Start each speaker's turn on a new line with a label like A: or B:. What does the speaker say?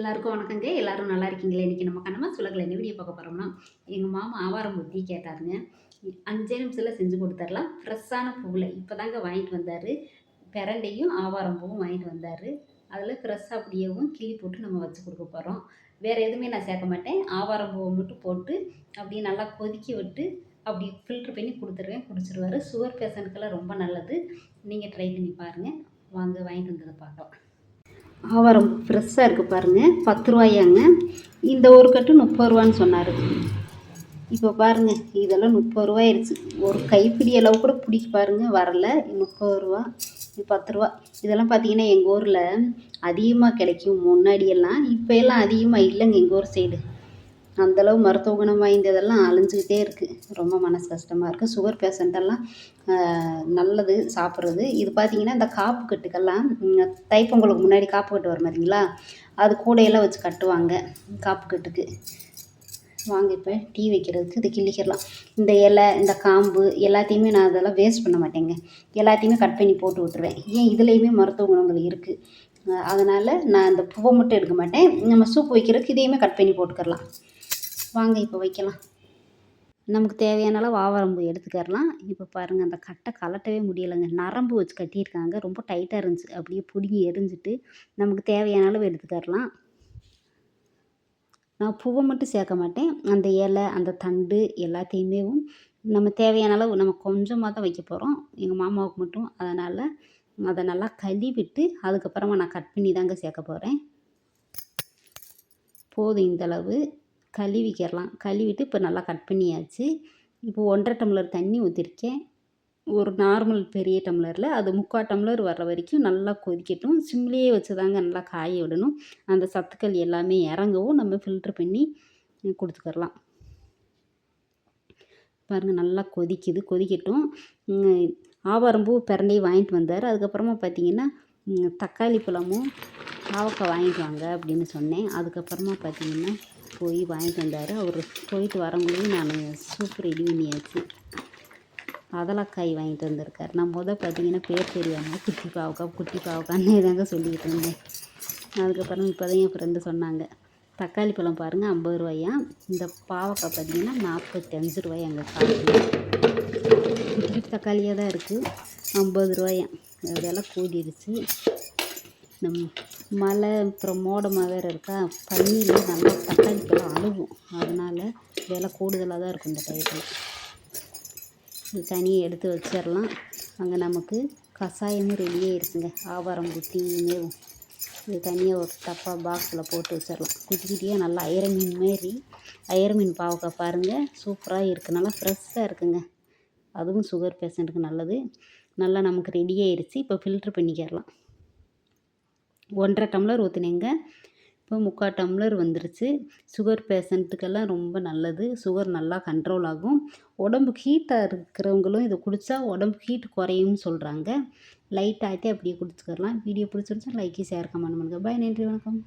A: எல்லாருக்கும் வணக்கங்க. எல்லாரும் நல்லா இருக்கீங்களே? இன்றைக்கி நம்ம கண்ணமா சுலகில் என்ன வீடியோ பார்க்க போகிறோம்னா எங்கள் மாமா ஆவாரம் புத்தி கேட்டாருங்க. அஞ்சே நிமிஷத்தில் செஞ்சு கொடுத்துர்லாம். ஃப்ரெஷ்ஷான பூவில். இப்போ தாங்க வாங்கிட்டு வந்தார். பிரண்டையும் ஆவாரம் பூவும் வாங்கிட்டு வந்தார். அதில் ஃப்ரெஷ்ஷாக அப்படியேவும் கிள்ளி போட்டு நம்ம வச்சு கொடுக்க போகிறோம் வேறு எதுவுமே நான் சேர்க்க மாட்டேன். ஆவாரம் பூவை மட்டும் போட்டு அப்படியே நல்லா கொதிக்க விட்டு அப்படி ஃபில்ட்ரு பண்ணி கொடுத்துருவேன். குடிச்சிருவார். சுகர் பேஷண்ட்டுக்கெல்லாம் ரொம்ப நல்லது. நீங்கள் ட்ரை பண்ணி பாருங்கள் வாங்க வாங்கிட்டு வந்ததை பார்க்கலாம். ஆவாரம் ஃப்ரெஷ்ஷாக இருக்குது பாருங்கள் பத்து ரூபாயாங்க. இந்த ஒரு கட்டு முப்பது ரூபான்னு சொன்னார். இப்போ பாருங்கள் இதெல்லாம் முப்பது ரூபாயிருச்சு ஒரு கைப்பிடி அளவு கூட பிடிக்க பாருங்கள் வரல. முப்பது ரூபா பத்து ரூபா. இதெல்லாம் பார்த்தீங்கன்னா எங்கள் ஊரில் அதிகமாக கிடைக்கும் முன்னாடியெல்லாம். இப்போ எல்லாம் அதிகமாக இல்லைங்க எங்கள் ஊர் சைடு அந்தளவு மருத்துவ குணம் வாய்ந்ததெல்லாம் அழிஞ்சிக்கிட்டே இருக்குது ரொம்ப மனசு கஷ்டமாக இருக்குது சுகர் பேஷண்ட்டெல்லாம் நல்லது சாப்பிட்றது. இது பார்த்திங்கன்னா இந்த காப்பு கட்டுக்கெல்லாம் தைப்பொங்கலுக்கு முன்னாடி காப்பு கட்டு வரும் மாதிரிங்களா அது கூடையெல்லாம் வச்சு கட்டுவாங்க காப்பு கட்டுக்கு. வாங்க இப்போ டீ வைக்கிறதுக்கு இது கிள்ளிக்கிறலாம் இந்த இலை இந்த காம்பு எல்லாத்தையுமே நான் அதெல்லாம் வேஸ்ட் பண்ண மாட்டேங்க. எல்லாத்தையுமே கட் பண்ணி போட்டு விட்டுருவேன். ஏன் இதுலேயுமே மருத்துவ குணங்கள் இருக்குது அதனால் நான் இந்த பூவை மட்டும் எடுக்க மாட்டேன். நம்ம சூப் வைக்கிறதுக்கு இதையுமே கட் பண்ணி போட்டுக்கலாம் வாங்க இப்போ வைக்கலாம். நமக்கு தேவையான அளவு ஆவாரம்பூ எடுத்துக்கரலாம் இப்போ பாருங்கள் அந்த கட்டை கலட்டவே முடியலைங்க. நரம்பு வச்சு கட்டியிருக்காங்க. ரொம்ப டைட்டாக இருந்துச்சு. அப்படியே பிடுங்கி எரிஞ்சிட்டு நமக்கு தேவையான அளவு எடுத்துக்கரலாம் நான் பூவை மட்டும் சேர்க்க மாட்டேன். அந்த இலை அந்த தண்டு எல்லாத்தையுமே நம்ம தேவையான அளவு நம்ம கொஞ்சமாக தான் வைக்க போகிறோம் எங்கள் மாமாவுக்கு மட்டும். அதனால் அதை நல்லா கழுவிட்டு அதுக்கப்புறமா நான் கட் பண்ணி தாங்க சேர்க்க போகிறேன் போதும் இந்தளவு கழுவிக்கிறலாம் கழுவிட்டு இப்போ நல்லா கட் பண்ணியாச்சு. இப்போ ஒன்றரை டம்ளர் தண்ணி ஊற்றிருக்கேன் ஒரு நார்மல் பெரிய டம்ளரில் அது முக்கால் டம்ளர் வர்ற வரைக்கும் நல்லா கொதிக்கட்டும். சிம்லேயே வச்சு தாங்க நல்லா காய விடணும். அந்த சத்துக்கள் எல்லாமே இறங்கவும் நம்ம ஃபில்ட்ரு பண்ணி கொடுத்துக்கிறலாம் பாருங்கள் நல்லா கொதிக்குது. கொதிக்கட்டும். ஆவாரம்பூ பிறண்டையும் வாங்கிட்டு வந்தார். அதுக்கப்புறமா பார்த்தீங்கன்னா தக்காளி பழமும் பாவக்காய் வாங்கிட்டு வாங்க அப்படின்னு சொன்னேன். அதுக்கப்புறமா பார்த்தீங்கன்னா போய் வாங்கிட்டு வந்தார். அவர் போயிட்டு வரவங்களையும் நான் சூப் ரெடி பண்ணியாச்சு. அதலக்காய் வாங்கிட்டு வந்திருக்கார். நான் முதல் பார்த்தீங்கன்னா பேர் தெரியாமல் குட்டி பாவக்காய் குட்டி பாவக்கான்னு தாங்க சொல்லிக்கிட்டு இருந்தேன். அதுக்கப்புறம் இப்போ தான் என் ஃப்ரெண்டு சொன்னாங்க தக்காளி பழம் பாருங்கள் ஐம்பது ரூபாயா? இந்த பாவக்காய் பார்த்தீங்கன்னா நாற்பத்தஞ்சு ரூபாய் அங்கே காட்டில் குட்டி தக்காளியாக தான் இருக்குது ஐம்பது ரூபாயா? அதெல்லாம் கூடிடுச்சு நம்ம மழை அப்புறம் மோடமாக வேறு இருக்கா? பனியில் நல்லா தக்காளி அழுகும் அதனால் விலை கூடுதலாக தான் இருக்கும் இந்த டயத்தில். இது தனியாக எடுத்து வச்சிடலாம் அங்கே நமக்கு கஷாயமும் ரெடியே இருக்குங்க. ஆவாரம் குட்டியுமே இது தனியாக ஒரு டப்பா பாக்ஸில் போட்டு வச்சிடலாம் குட்டி குட்டியாக நல்லா அயர மீன் மாரி அயர மீன் பாவக்காய் பாருங்கள் சூப்பராக இருக்குது நல்லா ஃப்ரெஷ்ஷாக இருக்குங்க. அதுவும் சுகர் பேஷண்ட்டுக்கு நல்லது. நல்லா நமக்கு ரெடி ஆயிடுச்சு இப்போ ஃபில்ட்ரு பண்ணிக்கிறலாம். ஒன்றரை டம்ளர் ஊற்றினேங்க இப்போ முக்கால் டம்ளர் வந்துருச்சு. சுகர் பேஷண்ட்டுக்கெல்லாம் ரொம்ப நல்லது. சுகர் நல்லா கண்ட்ரோல் ஆகும். உடம்பு ஹீட்டாக இருக்கிறவங்களும் இதை குடித்தா உடம்பு ஹீட் குறையும்னு சொல்கிறாங்க லைட் ஆகிட்டே அப்படியே குடிச்சுக்கலாம் வீடியோ பிடிச்சிருந்தா லைக்கு ஷேர் கமெண்ட் பண்ணுங்கள் பாய் நன்றி வணக்கம்.